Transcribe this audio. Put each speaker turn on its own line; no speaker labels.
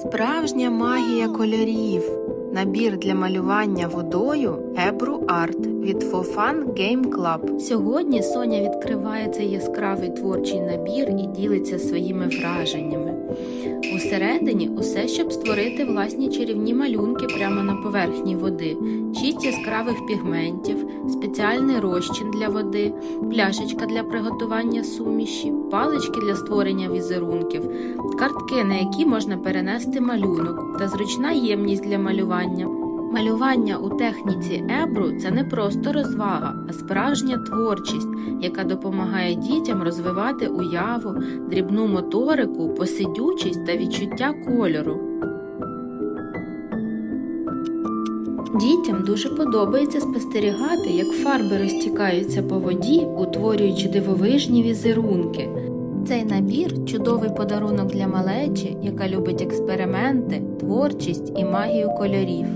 Справжня магія кольорів. Набір для малювання водою Ebru Art від Fofan Game Club. Сьогодні Соня відкриває цей яскравий творчий набір і ділиться своїми враженнями. Усередині усе, щоб створити власні чарівні малюнки прямо на поверхні води, шість яскравих пігментів, спеціальний розчин для води, пляшечка для приготування суміші, палички для створення візерунків, картки, на які можна перенести малюнок, та зручна ємність для малювання. Малювання у техніці ебру це не просто розвага, а справжня творчість, яка допомагає дітям розвивати уяву, дрібну моторику, посидючість та відчуття кольору. Дітям дуже подобається спостерігати, як фарби розтікаються по воді, утворюючи дивовижні візерунки. Цей набір чудовий подарунок для малечі, яка любить експерименти, творчість і магію кольорів.